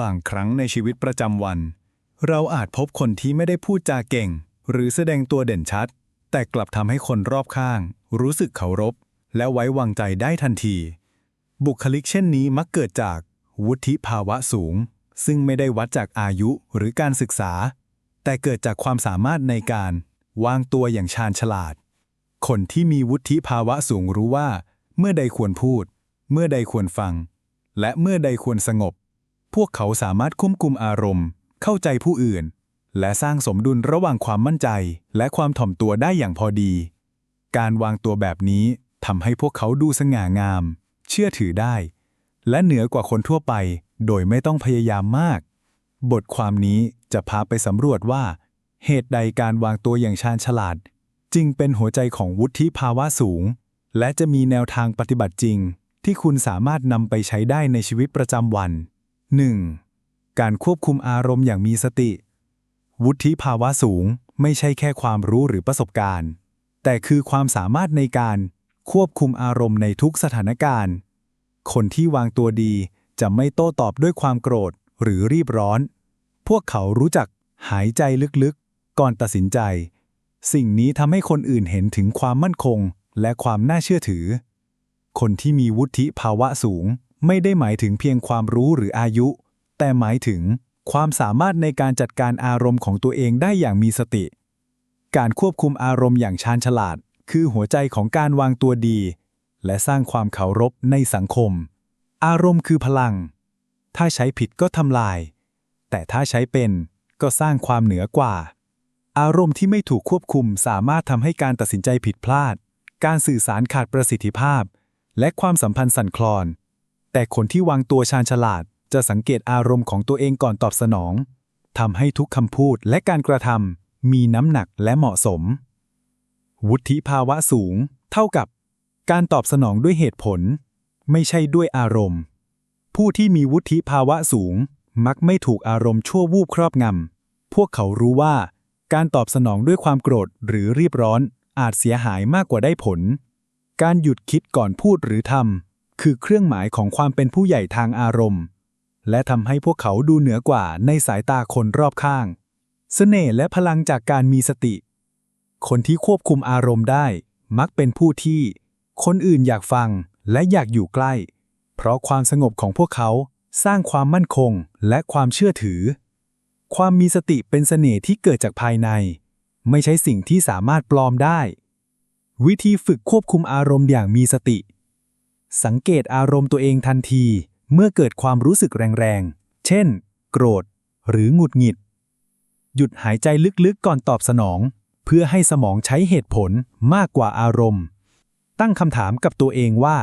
บางครั้งในชีวิตประจำวัน เราอาจพบคนที่ไม่ได้พูดจาเก่ง หรือแสดงตัวเด่นชัด แต่กลับทำให้คนรอบข้าง รู้สึกเคารพ และไว้วางใจได้ทันที บุคลิกเช่นนี้มักเกิดจากวุฒิภาวะสูง ซึ่งไม่ได้วัดจากอายุหรือการศึกษา แต่เกิดจากความสามารถในการ วางตัวอย่างชาญฉลาด คนที่มีวุฒิภาวะสูงรู้ว่า เมื่อใดควรพูด เมื่อใดควรฟัง และเมื่อใดควรสงบ พวกเขาสามารถควบคุมอารมณ์ เข้าใจผู้อื่น และสร้างสมดุลระหว่างความมั่นใจ และความถ่อมตัวได้อย่างพอดี การวางตัวแบบนี้ทำให้พวกเขาดูสง่างาม เชื่อถือได้ และเหนือกว่าคนทั่วไป โดยไม่ต้องพยายามมาก บทความนี้จะพาไปสำรวจว่า เหตุใดการวางตัวอย่างชาญฉลาด จึงเป็นหัวใจของวุฒิภาวะสูง และจะมีแนวทางปฏิบัติจริง ที่คุณสามารถนำไปใช้ได้ในชีวิตประจำวัน 1. การควบคุมอารมณ์อย่างมีสติ วุฒิภาวะสูงไม่ใช่แค่ความรู้หรือประสบการณ์ แต่คือความสามารถในการควบคุมอารมณ์ในทุกสถานการณ์ คนที่วางตัวดีจะไม่โต้ตอบด้วยความโกรธหรือรีบร้อน พวกเขารู้จักหายใจลึกๆ ก่อนตัดสินใจ สิ่งนี้ทำให้คนอื่นเห็นถึงความมั่นคงและความน่าเชื่อถือ คนที่มีวุฒิภาวะสูง ไม่ได้หมายถึงเพียงความรู้หรืออายุ แต่หมายถึงความสามารถในการจัดการอารมณ์ของตัวเองได้อย่างมีสติ การควบคุมอารมณ์อย่างชาญฉลาด คือหัวใจของการวางตัวดี และสร้างความเคารพในสังคม อารมณ์คือพลัง ถ้าใช้ผิดก็ทำลาย แต่ถ้าใช้เป็นก็สร้างความเหนือกว่า อารมณ์ที่ไม่ถูกควบคุมสามารถทำให้การตัดสินใจผิดพลาด การสื่อสารขาดประสิทธิภาพ และความสัมพันธ์สั่นคลอน แต่คนที่วางตัวชาญฉลาดจะสังเกตอารมณ์ของตัวเองก่อนตอบสนองทำให้ทุกคำพูดและการกระทำมีน้ำหนักและเหมาะสม วุฒิภาวะสูง เท่ากับ การตอบสนองด้วยเหตุผล ไม่ใช่ด้วยอารมณ์ ผู้ที่มีวุฒิภาวะสูง มักไม่ถูกอารมณ์ชั่ววูบครอบงำพวกเขารู้ว่า การตอบสนองด้วยความโกรธหรือรีบร้อนอาจเสียหายมากกว่าได้ผล การหยุดคิดก่อนพูดหรือทำ คือเครื่องหมายของความเป็นผู้ใหญ่ทางอารมณ์ และทำให้พวกเขาดูเหนือกว่าในสายตาคนรอบข้างเสน่ห์และพลังจากการมีสติ คนที่ควบคุมอารมณ์ได้ มักเป็นผู้ที่ คนอื่นอยากฟังและอยากอยู่ใกล้ เพราะความสงบของพวกเขาสร้างความมั่นคงและความเชื่อถือ ความมีสติเป็นเสน่ห์ที่เกิดจากภายใน ไม่ใช่สิ่งที่สามารถปลอมได้ วิธีฝึกควบคุมอารมณ์อย่างมีสติ สังเกตอารมณ์ตัวเองทันที เมื่อเกิดความรู้สึกแรงๆ เช่น โกรธ หรือหงุดหงิด หยุดหายใจลึกๆก่อนตอบสนอง เพื่อให้สมองใช้เหตุผลมากกว่าอารมณ์ ตั้งคำถามกับตัวเองว่า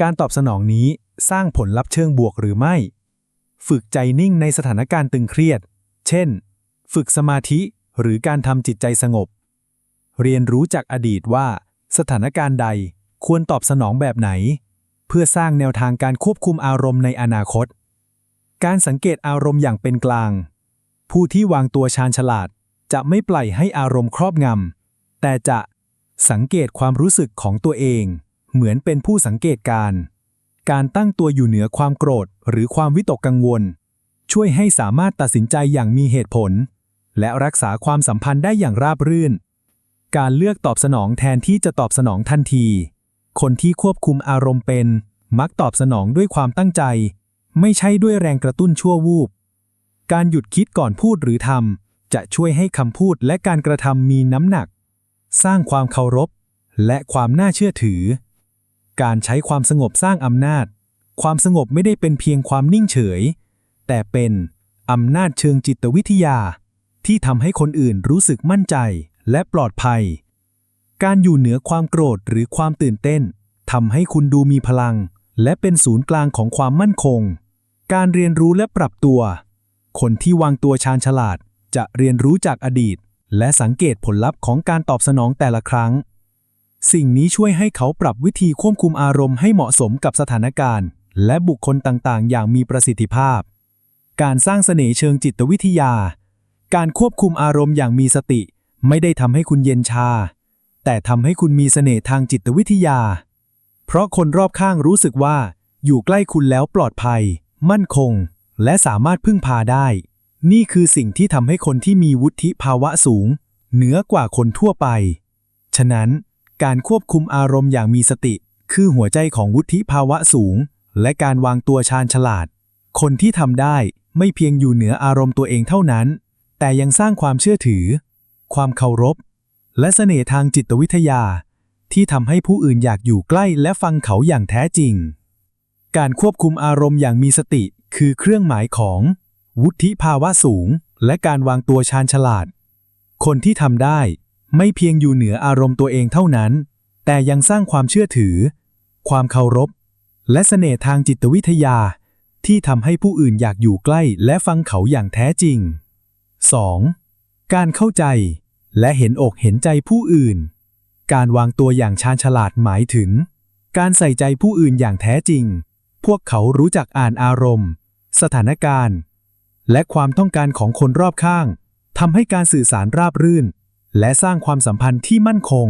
การตอบสนองนี้สร้างผลลัพธ์เชิงบวกหรือไม่ ฝึกใจนิ่งในสถานการณ์ตึงเครียด เช่น ฝึกสมาธิหรือการทำจิตใจสงบ เรียนรู้จากอดีตว่า สถานการณ์ใดควรตอบสนองแบบไหน เพื่อสร้างแนวทางการควบคุมอารมณ์ในอนาคต การสังเกตอารมณ์อย่างเป็นกลาง ผู้ที่วางตัวชาญฉลาด จะไม่ปล่อยให้อารมณ์ครอบงำ แต่จะสังเกตความรู้สึกของตัวเอง เหมือนเป็นผู้สังเกตการ การตั้งตัวอยู่เหนือความโกรธ หรือความวิตกกังวล ช่วยให้สามารถตัดสินใจอย่างมีเหตุผล และรักษาความสัมพันธ์ได้อย่างราบรื่น การเลือกตอบสนองแทนที่จะตอบสนองทันที คนที่ควบคุมอารมณ์เป็น มักตอบสนองด้วยความตั้งใจ ไม่ใช่ด้วยแรงกระตุ้นชั่ววูบ การหยุดคิดก่อนพูดหรือทำจะช่วยให้คำพูดและการกระทำมีน้ำหนัก สร้างความเคารพ และความน่าเชื่อถือ การใช้ความสงบสร้างอำนาจ ความสงบไม่ได้เป็นเพียงความนิ่งเฉย แต่เป็นอำนาจเชิงจิตวิทยา ที่ทำให้คนอื่นรู้สึกมั่นใจและปลอดภัย การอยู่เหนือความโกรธหรือความตื่นเต้นทำให้คุณดูมีพลัง และเป็นศูนย์กลางของความมั่นคง การเรียนรู้และปรับตัว คนที่วางตัวชาญฉลาด จะเรียนรู้จากอดีต และสังเกตผลลัพธ์ของการตอบสนองแต่ละครั้ง สิ่งนี้ช่วยให้เขาปรับวิธีควบคุมอารมณ์ให้เหมาะสมกับสถานการณ์ และบุคคลต่างๆ อย่างมีประสิทธิภาพ การสร้างเสน่ห์เชิงจิตวิทยา การควบคุมอารมณ์อย่างมีสติ ไม่ได้ทำให้คุณเย็นชา แต่ทำให้คุณมีเสน่ห์ทางจิตวิทยา เพราะคนรอบข้างรู้สึกว่า อยู่ใกล้คุณแล้วปลอดภัย มั่นคง และสามารถพึ่งพาได้ นี่คือสิ่งที่ทำให้คนที่มีวุฒิภาวะสูง เหนือกว่าคนทั่วไป ฉะนั้นการควบคุมอารมณ์อย่างมีสติ คือหัวใจของวุฒิภาวะสูง และการวางตัวชาญฉลาด คนที่ทำได้ไม่เพียงอยู่เหนืออารมณ์ตัวเองเท่านั้น แต่ยังสร้างความเชื่อถือ ความเคารพ และเสน่ห์ทางจิตวิทยา ที่ทำให้ผู้อื่นอยากอยู่ใกล้และฟังเขาอย่างแท้จริง การควบคุมอารมณ์อย่างมีสติ คือเครื่องหมายของ วุฒิภาวะสูง และการวางตัวชาญฉลาด คนที่ทำได้ ไม่เพียงอยู่เหนืออารมณ์ตัวเองเท่านั้น แต่ยังสร้างความเชื่อถือ ความเคารพ และเสน่ห์ทางจิตวิทยา ที่ทำให้ผู้อื่นอยากอยู่ใกล้และฟังเขาอย่างแท้จริง 2. การเข้าใจ และเห็นอกเห็นใจผู้อื่น การวางตัวอย่างชาญฉลาดหมายถึง การใส่ใจผู้อื่นอย่างแท้จริง พวกเขารู้จักอ่านอารมณ์ สถานการณ์ และความต้องการของคนรอบข้างทำให้การสื่อสารราบรื่น และสร้างความสัมพันธ์ที่มั่นคง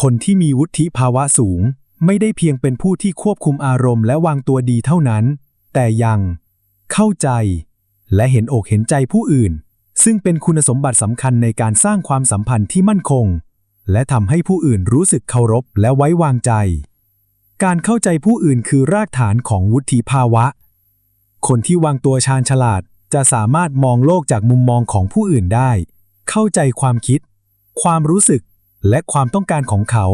คนที่มีวุฒิภาวะสูง ไม่ได้เพียงเป็นผู้ที่ควบคุมอารมณ์และวางตัวดีเท่านั้น แต่ยัง เข้าใจ และเห็นอกเห็นใจผู้อื่น ซึ่งเป็นคุณสมบัติสำคัญในการสร้างความสัมพันธ์ที่มั่นคง และทำให้ผู้อื่นรู้สึกเคารพและไว้วางใจ การเข้าใจผู้อื่นคือรากฐานของวุฒิภาวะ คนที่วางตัวชาญฉลาดจะสามารถมองโลกจากมุมมองของผู้อื่นได้ เข้าใจความคิด ความรู้สึก และความต้องการของเขา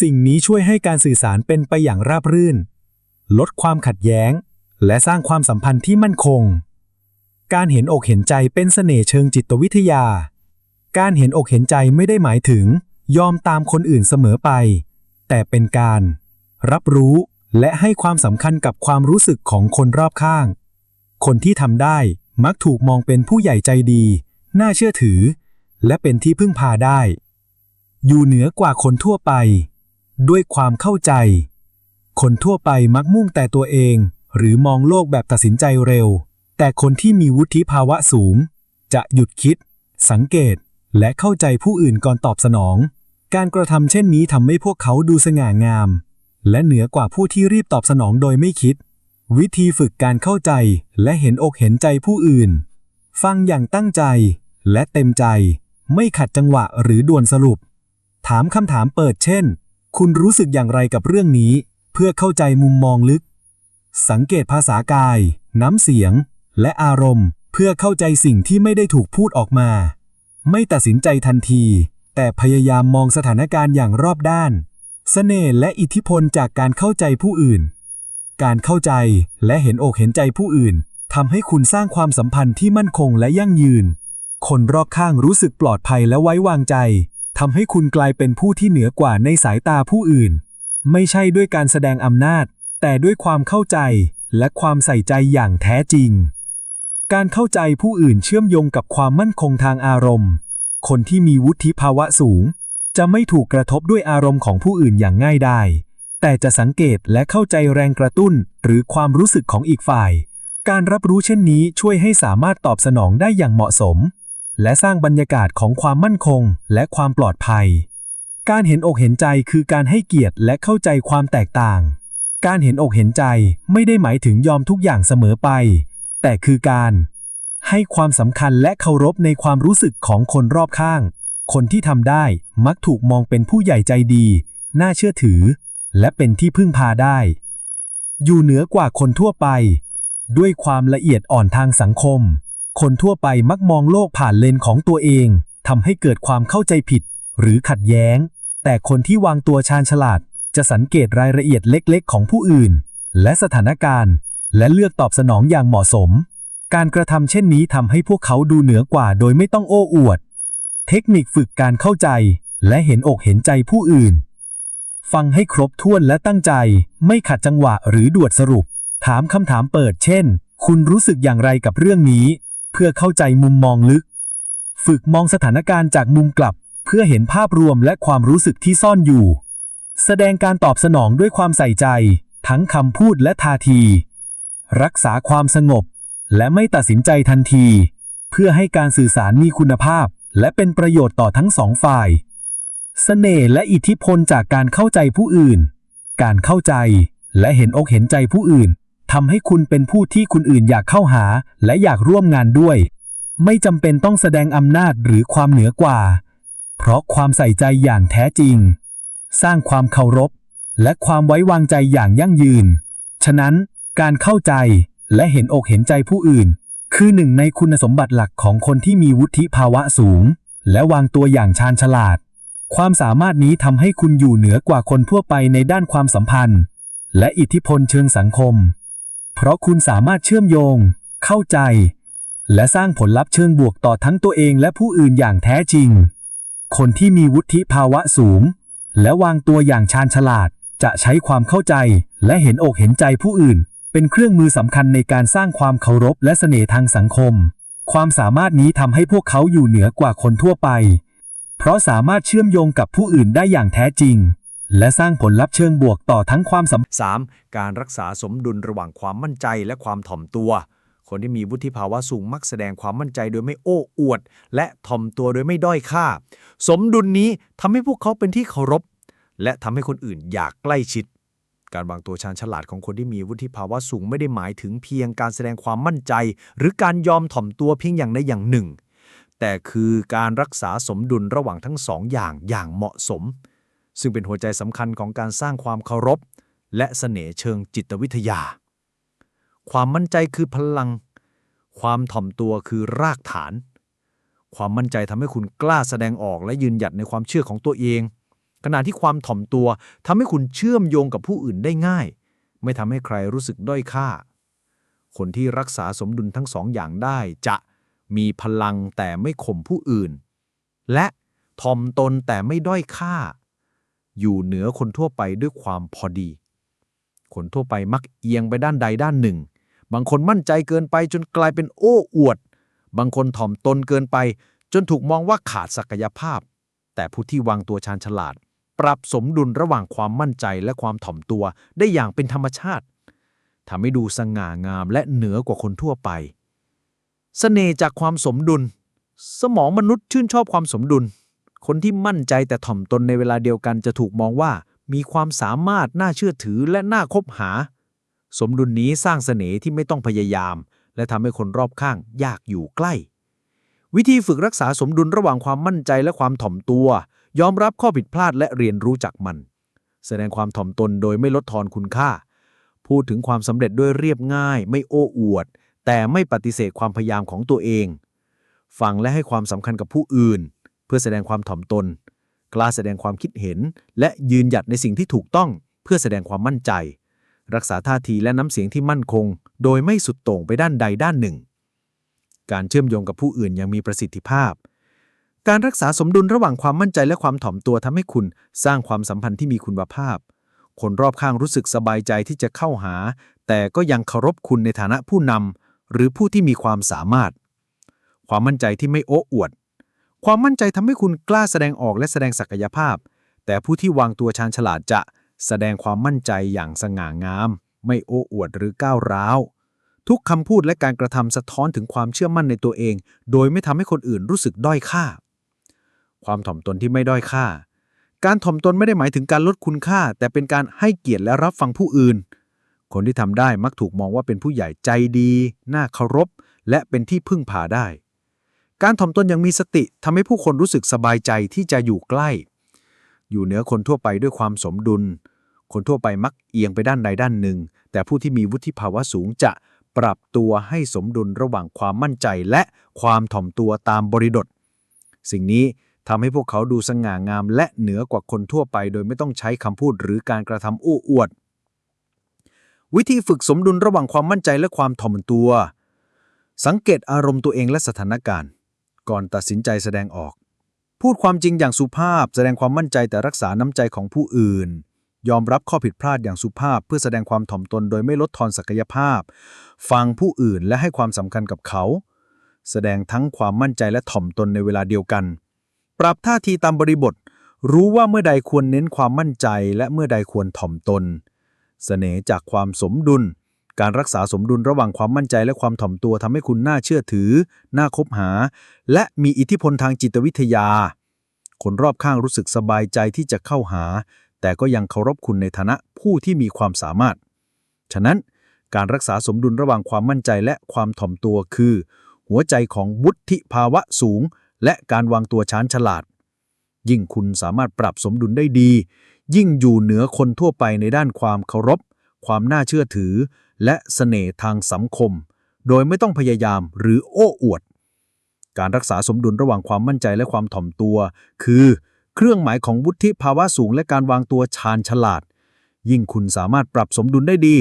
สิ่งนี้ช่วยให้การสื่อสารเป็นไปอย่างราบรื่น ลดความขัดแย้ง และสร้างความสัมพันธ์ที่มั่นคง การเห็นอกเห็นใจเป็นเสน่ห์เชิงจิตวิทยา การเห็นอกเห็นใจไม่ได้หมายถึง ยอมตามคนอื่นเสมอไป แต่เป็นการ รับรู้และให้ความสำคัญกับความรู้สึกของคนรอบข้าง คนที่ทำได้มักถูกมองเป็นผู้ใหญ่ใจดี น่าเชื่อถือ และเป็นที่พึ่งพาได้ อยู่เหนือกว่าคนทั่วไป ด้วยความเข้าใจ คนทั่วไปมักมุ่งแต่ตัวเอง หรือมองโลกแบบตัดสินใจเร็ว แต่คนที่มีวุฒิภาวะสูง จะหยุดคิด สังเกต และเข้าใจผู้อื่นก่อนตอบสนอง การกระทำเช่นนี้ทำให้พวกเขาดูสง่างาม และเหนือกว่าผู้ที่รีบตอบสนองโดยไม่คิด วิธีฝึกการเข้าใจและเห็นอกเห็นใจผู้อื่น ฟังอย่างตั้งใจและเต็มใจ ไม่ขัดจังหวะหรือด่วนสรุป ถามคำถามเปิดเช่น คุณรู้สึกอย่างไรกับเรื่องนี้ เพื่อเข้าใจมุมมองลึก สังเกตภาษากาย น้ำเสียง และอารมณ์เพื่อเข้าใจสิ่งที่ไม่ได้ถูกพูดออกมา ไม่ตัดสินใจทันที แต่พยายามมองสถานการณ์อย่างรอบด้านเสน่ห์และอิทธิพลจากการเข้าใจผู้อื่น การเข้าใจและเห็นอกเห็นใจผู้อื่นทำให้คุณสร้างความสัมพันธ์ที่มั่นคงและยั่งยืน คนรอบข้างรู้สึกปลอดภัยและไว้วางใจทำให้คุณกลายเป็นผู้ที่เหนือกว่าในสายตาผู้อื่น ไม่ใช่ด้วยการแสดงอำนาจ แต่ด้วยความเข้าใจและความใส่ใจอย่างแท้จริง การเข้าใจผู้อื่นเชื่อมโยงกับความมั่นคงทางอารมณ์ คนที่มีวุฒิภาวะสูง จะไม่ถูกกระทบด้วยอารมณ์ของผู้อื่นอย่างง่ายได้แต่จะสังเกตและเข้าใจแรงกระตุ้น หรือความรู้สึกของอีกฝ่าย การรับรู้เช่นนี้ช่วยให้สามารถตอบสนองได้อย่างเหมาะสม และสร้างบรรยากาศของความมั่นคง และความปลอดภัย การเห็นอกเห็นใจคือการให้เกียรติและเข้าใจความแตกต่าง การเห็นอกเห็นใจไม่ได้หมายถึงยอมทุกอย่างเสมอไป แต่คือการ ให้ความสำคัญและเคารพในความรู้สึกของคนรอบข้าง คนที่ทำได้มักถูกมองเป็นผู้ใหญ่ใจดี น่าเชื่อถือ และเป็นที่พึ่งพาได้ อยู่เหนือกว่าคนทั่วไป ด้วยความละเอียดอ่อนทางสังคม คนทั่วไปมักมองโลกผ่านเลนของตัวเองทำให้เกิดความเข้าใจผิด หรือขัดแย้ง แต่คนที่วางตัวชาญฉลาด จะสังเกตรายละเอียดเล็กๆ ของผู้อื่น และสถานการณ์ และเลือกตอบสนองอย่างเหมาะสม การกระทำเช่นนี้ทำให้พวกเขาดูเหนือกว่าโดยไม่ต้องโอ้อวด เทคนิคฝึกการเข้าใจ และเห็นอกเห็นใจผู้อื่น ฟังให้ครบถ้วนและตั้งใจ ไม่ขัดจังหวะหรือด่วนสรุป ถามคำถามเปิดเช่น คุณรู้สึกอย่างไรกับเรื่องนี้ เพื่อเข้าใจมุมมองลึก ฝึกมองสถานการณ์จากมุมกลับ เพื่อเห็นภาพรวมและความรู้สึกที่ซ่อนอยู่ แสดงการตอบสนองด้วยความใส่ใจ ทั้งคำพูดและท่าที รักษาความสงบ และไม่ตัดสินใจทันที เพื่อให้การสื่อสารมีคุณภาพ และเป็นประโยชน์ต่อทั้งสองฝ่ายเสน่ห์และอิทธิพลจากการเข้าใจผู้อื่น การเข้าใจและเห็นอกเห็นใจผู้อื่นทำให้คุณเป็นผู้ที่คนอื่นอยากเข้าหาและอยากร่วมงานด้วย ไม่จำเป็นต้องแสดงอำนาจหรือความเหนือกว่า เพราะความใส่ใจอย่างแท้จริง สร้างความเคารพ และความไว้วางใจอย่างยั่งยืน ฉะนั้น การเข้าใจและเห็นอกเห็นใจผู้อื่น คือหนึ่งในคุณสมบัติหลักของคนที่มีวุฒิภาวะสูง และวางตัวอย่างชาญฉลาด ความสามารถนี้ทำให้คุณอยู่เหนือกว่าคนทั่วไปในด้านความสัมพันธ์ และอิทธิพลเชิงสังคม เพราะคุณสามารถเชื่อมโยง เข้าใจ และสร้างผลลัพธ์เชิงบวกต่อทั้งตัวเองและผู้อื่นอย่างแท้จริง คนที่มีวุฒิภาวะสูง และวางตัวอย่างชาญฉลาด จะใช้ความเข้าใจและเห็นอกเห็นใจผู้อื่น เป็นเครื่องมือสำคัญในการสร้างความเคารพและเสน่ห์ทางสังคม ความสามารถนี้ทำให้พวกเขาอยู่เหนือกว่าคนทั่วไป เพราะสามารถเชื่อมโยงกับผู้อื่นได้อย่างแท้จริง และสร้างผลลัพธ์เชิงบวกต่อทั้งความสัม 3. การรักษาสมดุลระหว่างความมั่นใจและความถ่อมตัว คนที่มีวุฒิภาวะสูงมักแสดงความมั่นใจโดยไม่โอ้อวด และถ่อมตัวโดยไม่ด้อยค่า สมดุลนี้ทำให้พวกเขาเป็นที่เคารพ และทำให้คนอื่นอยากใกล้ชิด การวางตัวชาญฉลาดของคนที่มีวุฒิภาวะสูงไม่ได้หมายถึงเพียงการแสดงความมั่นใจ หรือการยอมถ่อมตัวเพียงอย่างใดอย่างหนึ่ง แต่คือการรักษาสมดุลระหว่างทั้งสองอย่างอย่างเหมาะสม ซึ่งเป็นหัวใจสำคัญของการสร้างความเคารพ และเสน่ห์เชิงจิตวิทยา ความมั่นใจคือพลัง ความถ่อมตัวคือรากฐาน ความมั่นใจทำให้คุณกล้าแสดงออกและยืนหยัดในความเชื่อของตัวเอง ขณะที่ความถ่อมตัวทำให้คุณเชื่อมโยงกับผู้อื่นได้ง่าย ไม่ทำให้ใครรู้สึกด้อยค่า คนที่รักษาสมดุลทั้งสองอย่างได้จะมีพลังแต่ไม่ข่มผู้อื่น และถ่อมตนแต่ไม่ด้อยค่า อยู่เหนือคนทั่วไปด้วยความพอดี คนทั่วไปมักเอียงไปด้านใดด้านหนึ่ง บางคนมั่นใจเกินไปจนกลายเป็นโอ้อวด บางคนถ่อมตนเกินไป จนถูกมองว่าขาดศักยภาพ แต่ผู้ที่วางตัวชาญฉลาด ปรับสมดุลระหว่างความมั่นใจและความถ่อมตัวได้อย่างเป็นธรรมชาติทำให้ดูสง่างามและเหนือกว่าคนทั่วไปเสน่ห์จากความสมดุล สมองมนุษย์ชื่นชอบความสมดุล คนที่มั่นใจแต่ถ่อมตนในเวลาเดียวกันจะถูกมองว่า มีความสามารถน่าเชื่อถือและน่าคบหา สมดุลนี้สร้างเสน่ห์ที่ไม่ต้องพยายาม และทำให้คนรอบข้างยากอยู่ใกล้ วิธีฝึกรักษาสมดุลระหว่างความมั่นใจและความถ่อมตัว ยอมรับข้อผิดพลาดและเรียนรู้จากมัน แสดงความถ่อมตนโดยไม่ลดทอนคุณค่า พูดถึงความสำเร็จด้วยเรียบง่าย ไม่โอ้อวด แต่ไม่ปฏิเสธความพยายามของตัวเอง ฟังและให้ความสำคัญกับผู้อื่น เพื่อแสดงความถ่อมตน กล้าแสดงความคิดเห็น และยืนหยัดในสิ่งที่ถูกต้อง เพื่อแสดงความมั่นใจ รักษาท่าทีและน้ำเสียงที่มั่นคง โดยไม่สุดโต่งไปด้านใดด้านหนึ่ง การเชื่อมโยงกับผู้อื่นยังมีประสิทธิภาพ การรักษาสมดุลระหว่างความมั่นใจและความถ่อมตัวทำให้คุณสร้างความสัมพันธ์ที่มีคุณภาพ คนรอบข้างรู้สึกสบายใจที่จะเข้าหา แต่ก็ยังเคารพคุณในฐานะผู้นำหรือผู้ที่มีความสามารถ ความมั่นใจที่ไม่โอ้อวด ความมั่นใจทำให้คุณกล้าแสดงออกและแสดงศักยภาพ แต่ผู้ที่วางตัวชาญฉลาดจะแสดงความมั่นใจอย่างสง่างาม ไม่โอ้อวดหรือก้าวร้าวทุกคำพูดและการกระทำสะท้อนถึงความเชื่อมั่นในตัวเอง โดยไม่ทำให้คนอื่นรู้สึกด้อยค่า ความถ่อมตนที่ไม่ด้อยค่า การถ่อมตนไม่ได้หมายถึงการลดคุณค่า แต่เป็นการให้เกียรติและรับฟังผู้อื่น คนที่ทำได้มักถูกมองว่าเป็นผู้ใหญ่ใจดี น่าเคารพ และเป็นที่พึ่งพาได้ การถ่อมตนอย่างมีสติทำให้ผู้คนรู้สึกสบายใจที่จะอยู่ใกล้ อยู่เหนือคนทั่วไปด้วยความสมดุล คนทั่วไปมักเอียงไปด้านใดด้านหนึ่ง แต่ผู้ที่มีวุฒิภาวะสูงจะปรับตัวให้สมดุลระหว่างความมั่นใจและความถ่อมตัวตามบริบทสิ่งนี้ ทำให้พวกเขาดูสง่างามและเหนือกว่าคนทั่วไปโดยไม่ต้องใช้คำพูดหรือการกระทำอู้อวด วิธีฝึกสมดุลระหว่างความมั่นใจและความถ่อมตัว สังเกตอารมณ์ตัวเองและสถานการณ์ ก่อนตัดสินใจแสดงออก พูดความจริงอย่างสุภาพ แสดงความมั่นใจแต่รักษาน้ำใจของผู้อื่น ยอมรับข้อผิดพลาดอย่างสุภาพ เพื่อแสดงความถ่อมตนโดยไม่ลดทอนศักยภาพ ฟังผู้อื่นและให้ความสำคัญกับเขา แสดงทั้งความมั่นใจและถ่อมตนในเวลาเดียวกัน ปรับท่าทีตามบริบท รู้ว่าเมื่อใดควรเน้นความมั่นใจและเมื่อใดควรถ่อมตน เสน่ห์จากความสมดุล การรักษาสมดุลระหว่างความมั่นใจและความถ่อมตัวทำให้คุณน่าเชื่อถือ น่าคบหา และมีอิทธิพลทางจิตวิทยา คนรอบข้างรู้สึกสบายใจที่จะเข้าหา แต่ก็ยังเคารพคุณในฐานะผู้ที่มีความสามารถ ฉะนั้นการรักษาสมดุลระหว่างความมั่นใจและความถ่อมตัวคือ หัวใจของวุฒิภาวะสูง และการวางตัวชาญฉลาด ยิ่งคุณสามารถปรับสมดุลได้ดี ยิ่งอยู่เหนือคนทั่วไปในด้านความเคารพ ความน่าเชื่อถือ และเสน่ห์ทางสังคม โดยไม่ต้องพยายามหรือโอ้อวด การรักษาสมดุลระหว่างความมั่นใจและความถ่อมตัว คือ เครื่องหมายของวุฒิภาวะสูงและการวางตัวชาญฉลาด ยิ่งคุณสามารถปรับสมดุลได้ดี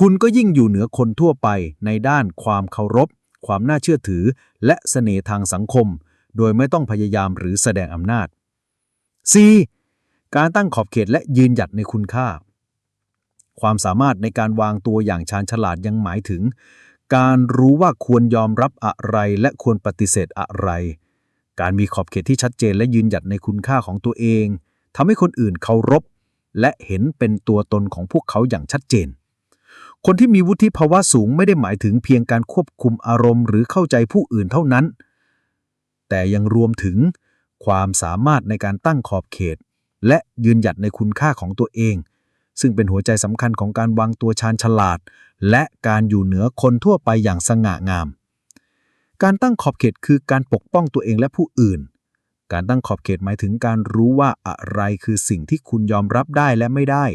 คุณก็ยิ่งอยู่เหนือคนทั่วไปในด้านความเคารพความน่าเชื่อถือและเสน่ห์ทางสังคม โดยไม่ต้องพยายามหรือแสดงอำนาจ 4. การตั้งขอบเขตและยืนหยัดในคุณค่า ความสามารถในการวางตัวอย่างชาญฉลาดยังหมายถึง การรู้ว่าควรยอมรับอะไรและควรปฏิเสธอะไร การมีขอบเขตที่ชัดเจนและยืนหยัดในคุณค่าของตัวเองทำให้คนอื่นเคารพ และเห็นเป็นตัวตนของพวกเขาอย่างชัดเจน คนที่มีวุฒิภาวะสูงไม่ได้หมายถึงเพียงการควบคุมอารมณ์ หรือเข้าใจผู้อื่นเท่านั้น แต่ยังรวมถึงความสามารถในการตั้งขอบเขต และยืนหยัดในคุณค่าของตัวเอง ซึ่งเป็นหัวใจสำคัญของการวางตัวชาญฉลาด และการอยู่เหนือคนทั่วไปอย่างสง่างาม การตั้งขอบเขตคือการปกป้องตัวเองและผู้อื่น การตั้งขอบเขตหมายถึงการรู้ว่าอะไรคือสิ่งที่คุณยอมรับได้และไม่ได้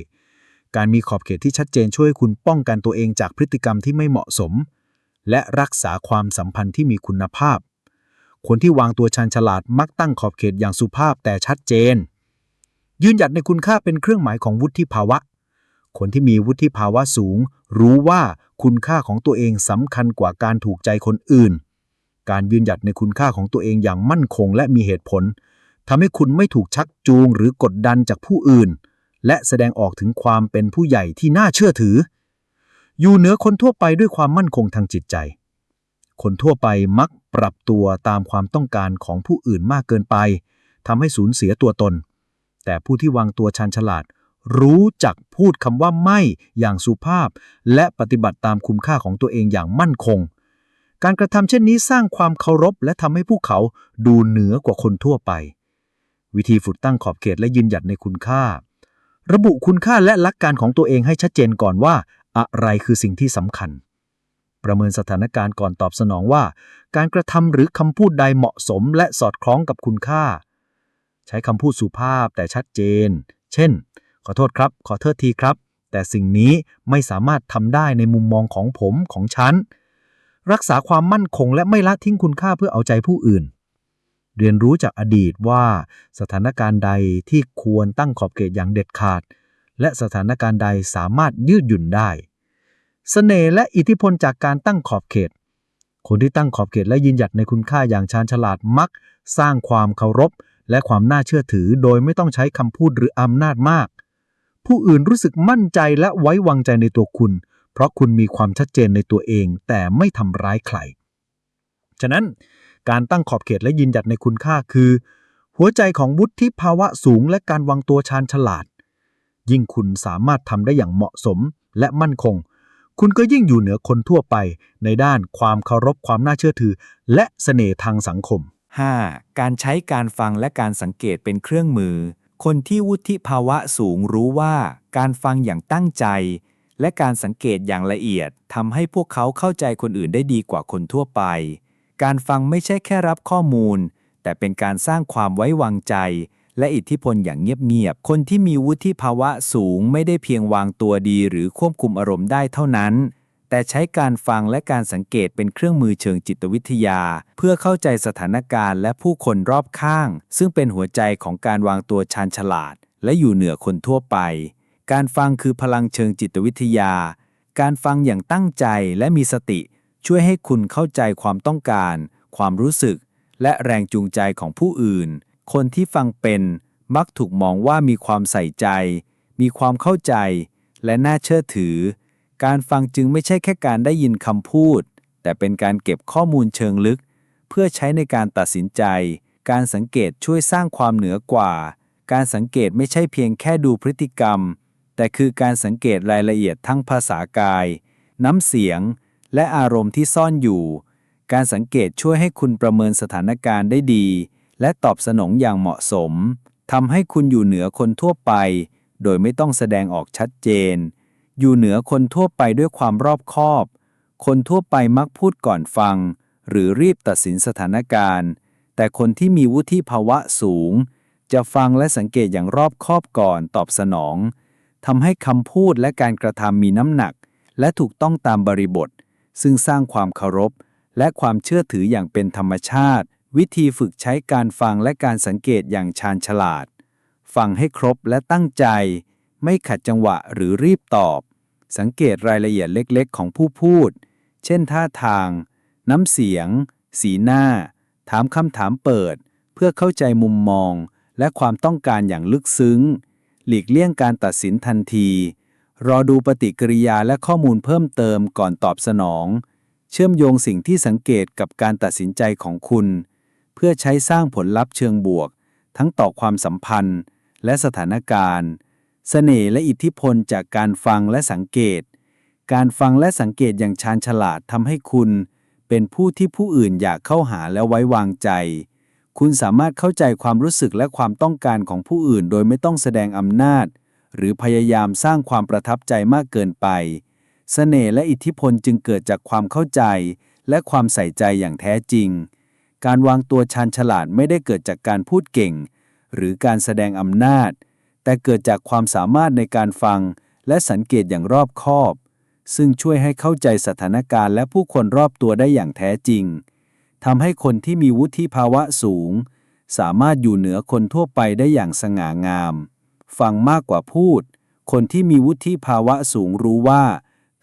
การมีขอบเขตที่ชัดเจนช่วยคุณป้องกันตัวเองจากพฤติกรรมที่ไม่เหมาะสม และรักษาความสัมพันธ์ที่มีคุณภาพ คนที่วางตัวชาญฉลาดมักตั้งขอบเขตอย่างสุภาพแต่ชัดเจน ยืนหยัดในคุณค่าเป็นเครื่องหมายของวุฒิภาวะ คนที่มีวุฒิภาวะสูง รู้ว่าคุณค่าของตัวเองสำคัญกว่าการถูกใจคนอื่น การยืนหยัดในคุณค่าของตัวเองอย่างมั่นคงและมีเหตุผลทำให้คุณไม่ถูกชักจูงหรือกดดันจากผู้อื่น และแสดงออกถึงความเป็นผู้ใหญ่ที่น่าเชื่อถือ อยู่เหนือคนทั่วไปด้วยความมั่นคงทางจิตใจ คนทั่วไปมักปรับตัวตามความต้องการของผู้อื่นมากเกินไปทำให้สูญเสียตัวตน แต่ผู้ที่วางตัวชันฉลาด รู้จักพูดคำว่าไม่อย่างสุภาพ และปฏิบัติตามคุณค่าของตัวเองอย่างมั่นคง การกระทำเช่นนี้สร้างความเคารพ และทำให้พวกเขาดูเหนือกว่าคนทั่วไป วิธีฝึกตั้งขอบเขตและยืนหยัดในคุณค่า ระบุคุณค่าและหลักการของตัวเองให้ชัดเจนก่อนว่า อะไรคือสิ่งที่สำคัญ ประเมินสถานการณ์ก่อนตอบสนองว่า การกระทำหรือคำพูดใดเหมาะสมและสอดคล้องกับคุณค่า ใช้คำพูดสุภาพแต่ชัดเจน เช่น ขอโทษครับ ขอโทษทีครับ แต่สิ่งนี้ไม่สามารถทำได้ในมุมมองของผมของฉัน รักษาความมั่นคงและไม่ละทิ้งคุณค่าเพื่อเอาใจผู้อื่น เรียนรู้จากอดีตว่า สถานการณ์ใดที่ควรตั้งขอบเขตอย่างเด็ดขาด และสถานการณ์ใดสามารถยืดหยุ่นได้ เสน่ห์และอิทธิพลจากการตั้งขอบเขต คนที่ตั้งขอบเขตและยืนหยัดในคุณค่าอย่างชาญฉลาดมัก สร้างความเคารพ และความน่าเชื่อถือ โดยไม่ต้องใช้คำพูดหรืออำนาจมาก ผู้อื่นรู้สึกมั่นใจและไว้วางใจในตัวคุณ เพราะคุณมีความชัดเจนในตัวเอง แต่ไม่ทำร้ายใคร ฉะนั้นการตั้งขอบเขตและยืนหยัดในคุณค่าคือ หัวใจของวุฒิภาวะสูง และการวางตัวชาญฉลาด ยิ่งคุณสามารถทำได้อย่างเหมาะสมและมั่นคง คุณก็ยิ่งอยู่เหนือคนทั่วไป ในด้านความเคารพความน่าเชื่อถือ และเสน่ห์ทางสังคม 5. การใช้การฟังและการสังเกตเป็นเครื่องมือ คนที่วุฒิภาวะสูงรู้ว่าการฟังอย่างตั้งใจ และการสังเกตอย่างละเอียดทำให้พวกเขาเข้าใจคนอื่นได้ดีกว่าคนทั่วไป การฟังไม่ใช่แค่รับข้อมูล แต่เป็นการสร้างความไว้วางใจ และอิทธิพลอย่างเงียบๆ คนที่มีวุฒิภาวะสูงไม่ได้เพียงวางตัวดีหรือควบคุมอารมณ์ได้เท่านั้น แต่ใช้การฟังและการสังเกตเป็นเครื่องมือเชิงจิตวิทยา เพื่อเข้าใจสถานการณ์และผู้คนรอบข้าง ซึ่งเป็นหัวใจของการวางตัวชาญฉลาด และอยู่เหนือคนทั่วไป การฟังคือพลังเชิงจิตวิทยา การฟังอย่างตั้งใจและมีสติ ช่วยให้คุณเข้าใจความต้องการ ความรู้สึก และแรงจูงใจของผู้อื่น คนที่ฟังเป็นมักถูกมองว่ามีความใส่ใจ มีความเข้าใจ และน่าเชื่อถือ การฟังจึงไม่ใช่แค่การได้ยินคำพูด แต่เป็นการเก็บข้อมูลเชิงลึก เพื่อใช้ในการตัดสินใจ การสังเกตช่วยสร้างความเหนือกว่า การสังเกตไม่ใช่เพียงแค่ดูพฤติกรรม แต่คือการสังเกตรายละเอียดทั้งภาษากาย น้ำเสียง และอารมณ์ที่ซ่อนอยู่ การสังเกตช่วยให้คุณประเมินสถานการณ์ได้ดี และตอบสนองอย่างเหมาะสมทำให้คุณอยู่เหนือคนทั่วไป โดยไม่ต้องแสดงออกชัดเจน อยู่เหนือคนทั่วไปด้วยความรอบคอบ คนทั่วไปมักพูดก่อนฟัง หรือรีบตัดสินสถานการณ์ แต่คนที่มีวุฒิภาวะสูง จะฟังและสังเกตอย่างรอบคอบก่อนตอบสนองทำให้คำพูดและการกระทำมีน้ำหนัก และถูกต้องตามบริบท ซึ่งสร้างความเคารพ และความเชื่อถืออย่างเป็นธรรมชาติ วิธีฝึกใช้การฟังและการสังเกตอย่างชาญฉลาด ฟังให้ครบและตั้งใจ ไม่ขัดจังหวะหรือรีบตอบ สังเกตรายละเอียดเล็กๆ ของผู้พูด เช่นท่าทาง น้ำเสียง สีหน้า ถามคำถามเปิด เพื่อเข้าใจมุมมอง และความต้องการอย่างลึกซึ้ง หลีกเลี่ยงการตัดสินทันที รอดูปฏิกิริยาและข้อมูลเพิ่มเติมก่อนตอบสนอง เชื่อมโยงสิ่งที่สังเกตกับการตัดสินใจของคุณ เพื่อใช้สร้างผลลัพธ์เชิงบวก ทั้งต่อความสัมพันธ์และสถานการณ์เสน่ห์และอิทธิพลจากการฟังและสังเกต การฟังและสังเกตอย่างชาญฉลาดทำให้คุณ เป็นผู้ที่ผู้อื่นอยากเข้าหาและไว้วางใจ คุณสามารถเข้าใจความรู้สึกและความต้องการของผู้อื่น โดยไม่ต้องแสดงอำนาจ หรือพยายามสร้างความประทับใจมากเกินไปเสน่ห์และอิทธิพลจึงเกิดจากความเข้าใจ และความใส่ใจอย่างแท้จริง การวางตัวชาญฉลาดไม่ได้เกิดจากการพูดเก่ง หรือการแสดงอำนาจ แต่เกิดจากความสามารถในการฟัง และสังเกตอย่างรอบคอบ ซึ่งช่วยให้เข้าใจสถานการณ์และผู้คนรอบตัวได้อย่างแท้จริงทำให้คนที่มีวุฒิภาวะสูง สามารถอยู่เหนือคนทั่วไปได้อย่างสง่างาม ฟังมากกว่าพูด คนที่มีวุฒิภาวะสูงรู้ว่า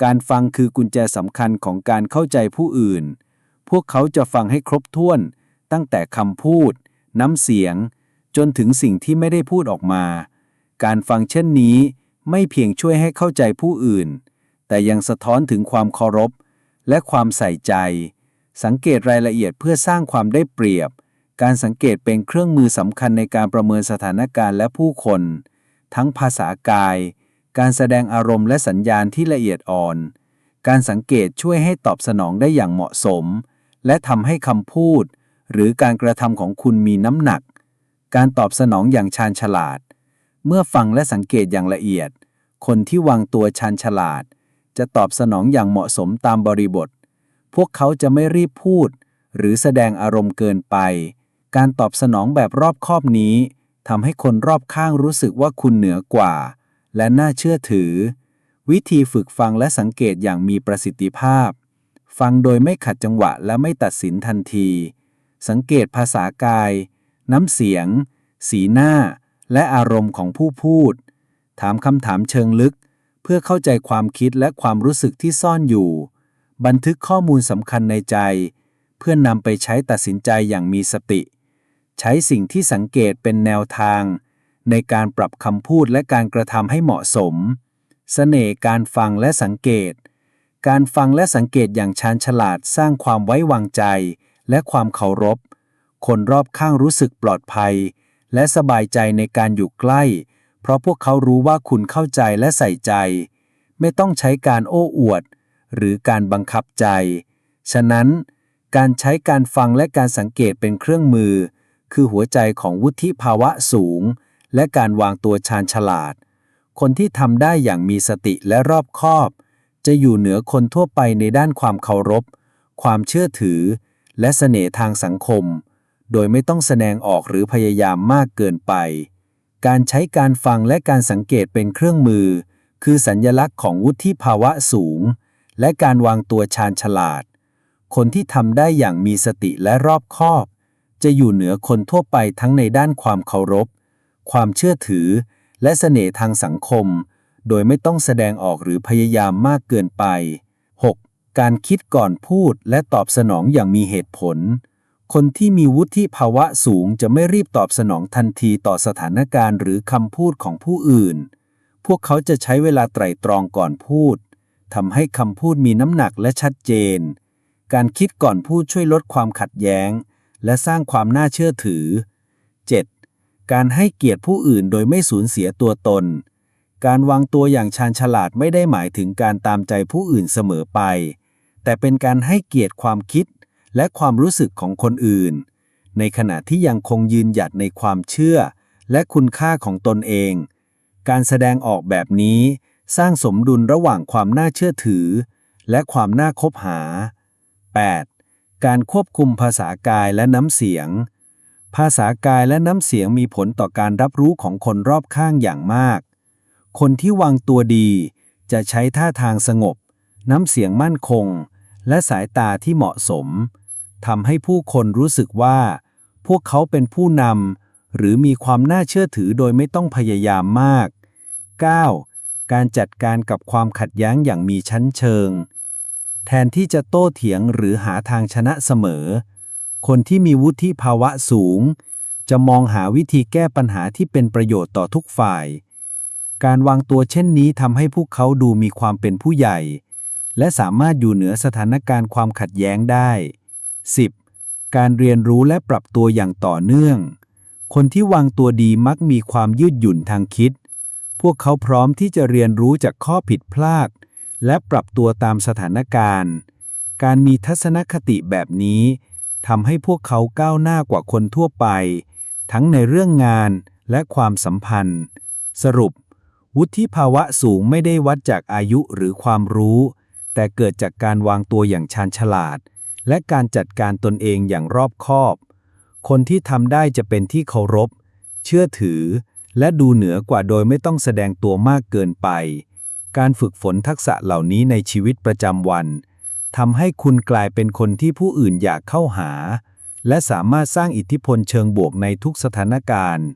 การฟังคือกุญแจสำคัญของการเข้าใจผู้อื่น พวกเขาจะฟังให้ครบถ้วน ตั้งแต่คำพูด น้ำเสียง จนถึงสิ่งที่ไม่ได้พูดออกมา การฟังเช่นนี้ไม่เพียงช่วยให้เข้าใจผู้อื่น แต่ยังสะท้อนถึงความเคารพ และความใส่ใจ สังเกตรายละเอียดเพื่อสร้างความได้เปรียบ การสังเกตเป็นเครื่องมือสำคัญในการประเมินสถานการณ์และผู้คน ทั้งภาษากาย การแสดงอารมณ์และสัญญาณที่ละเอียดอ่อน การสังเกตช่วยให้ตอบสนองได้อย่างเหมาะสม และทำให้คำพูด หรือการกระทำของคุณมีน้ำหนัก การตอบสนองอย่างชาญฉลาด เมื่อฟังและสังเกตอย่างละเอียด คนที่วางตัวชาญฉลาด จะตอบสนองอย่างเหมาะสมตามบริบท พวกเขาจะไม่รีบพูด หรือแสดงอารมณ์เกินไป การตอบสนองแบบรอบคอบนี้ทำให้คนรอบข้างรู้สึกว่าคุณเหนือกว่า และน่าเชื่อถือ วิธีฝึกฟังและสังเกตอย่างมีประสิทธิภาพ ฟังโดยไม่ขัดจังหวะและไม่ตัดสินทันที สังเกตภาษากาย น้ำเสียง สีหน้า และอารมณ์ของผู้พูด ถามคำถามเชิงลึก เพื่อเข้าใจความคิดและความรู้สึกที่ซ่อนอยู่ บันทึกข้อมูลสำคัญในใจ เพื่อนนำไปใช้ตัดสินใจอย่างมีสติ ใช้สิ่งที่สังเกตเป็นแนวทาง ในการปรับคำพูดและการกระทำให้เหมาะสมเสน่ห์การฟังและสังเกต การฟังและสังเกตอย่างชาญฉลาดสร้างความไว้วางใจ และความเคารพ คนรอบข้างรู้สึกปลอดภัย และสบายใจในการอยู่ใกล้ เพราะพวกเขารู้ว่าคุณเข้าใจและใส่ใจ ไม่ต้องใช้การโอ้อวด หรือการบังคับใจ ฉะนั้น การใช้การฟังและการสังเกตเป็นเครื่องมือ คือหัวใจของวุฒิภาวะสูง และการวางตัวชาญฉลาด คนที่ทำได้อย่างมีสติและรอบคอบ จะอยู่เหนือคนทั่วไปในด้านความเคารพ ความเชื่อถือ และเสน่ห์ทางสังคม โดยไม่ต้องแสดงออกหรือพยายามมากเกินไป การใช้การฟังและการสังเกตเป็นเครื่องมือ คือสัญญลักษณ์ของวุฒิภาวะสูง และการวางตัวชาญฉลาด คนที่ทำได้อย่างมีสติและรอบคอบ จะอยู่เหนือคนทั่วไปทั้งในด้านความเคารพ ความเชื่อถือ และเสน่ห์ทางสังคม โดยไม่ต้องแสดงออกหรือพยายามมากเกินไป 6. การคิดก่อนพูดและตอบสนองอย่างมีเหตุผล คนที่มีวุฒิภาวะสูงจะไม่รีบตอบสนองทันทีต่อสถานการณ์หรือคำพูดของผู้อื่น พวกเขาจะใช้เวลาไตร่ตรองก่อนพูดทำให้คำพูดมีน้ำหนักและชัดเจน การคิดก่อนพูดช่วยลดความขัดแย้ง และสร้างความน่าเชื่อถือ 7. การให้เกียรติผู้อื่นโดยไม่สูญเสียตัวตน การวางตัวอย่างชาญฉลาดไม่ได้หมายถึงการตามใจผู้อื่นเสมอไป แต่เป็นการให้เกียรติความคิดและความรู้สึกของคนอื่น ในขณะที่ยังคงยืนหยัดในความเชื่อ และคุณค่าของตนเอง การแสดงออกแบบนี้สร้างสมดุลระหว่างความน่าเชื่อถือ และความน่าคบหา 8. การควบคุมภาษากายและน้ำเสียง ภาษากายและน้ำเสียงมีผลต่อการรับรู้ของคนรอบข้างอย่างมาก คนที่วางตัวดี จะใช้ท่าทางสงบ น้ำเสียงมั่นคง และสายตาที่เหมาะสมทำให้ผู้คนรู้สึกว่า พวกเขาเป็นผู้นำหรือมีความน่าเชื่อถือโดยไม่ต้องพยายามมาก 9. การจัดการกับความขัดแย้งอย่างมีชั้นเชิง แทนที่จะโต้เถียงหรือหาทางชนะเสมอ คนที่มีวุฒิภาวะสูง จะมองหาวิธีแก้ปัญหาที่เป็นประโยชน์ต่อทุกฝ่าย การวางตัวเช่นนี้ทำให้พวกเขาดูมีความเป็นผู้ใหญ่ และสามารถอยู่เหนือสถานการณ์ความขัดแย้งได้ 10. การเรียนรู้และปรับตัวอย่างต่อเนื่อง คนที่วางตัวดีมักมีความยืดหยุ่นทางคิด พวกเขาพร้อมที่จะเรียนรู้จากข้อผิดพลาด และปรับตัวตามสถานการณ์ การมีทัศนคติแบบนี้ทำให้พวกเขาก้าวหน้ากว่าคนทั่วไป ทั้งในเรื่องงานและความสัมพันธ์ สรุป วุฒิภาวะสูงไม่ได้วัดจากอายุหรือความรู้ แต่เกิดจากการวางตัวอย่างชาญฉลาด และการจัดการตนเองอย่างรอบคอบ คนที่ทำได้จะเป็นที่เคารพ เชื่อถือ และดูเหนือกว่าโดยไม่ต้องแสดงตัวมากเกินไป การฝึกฝนทักษะเหล่านี้ในชีวิตประจำวันทำให้คุณกลายเป็นคนที่ผู้อื่นอยากเข้าหา และสามารถสร้างอิทธิพลเชิงบวกในทุกสถานการณ์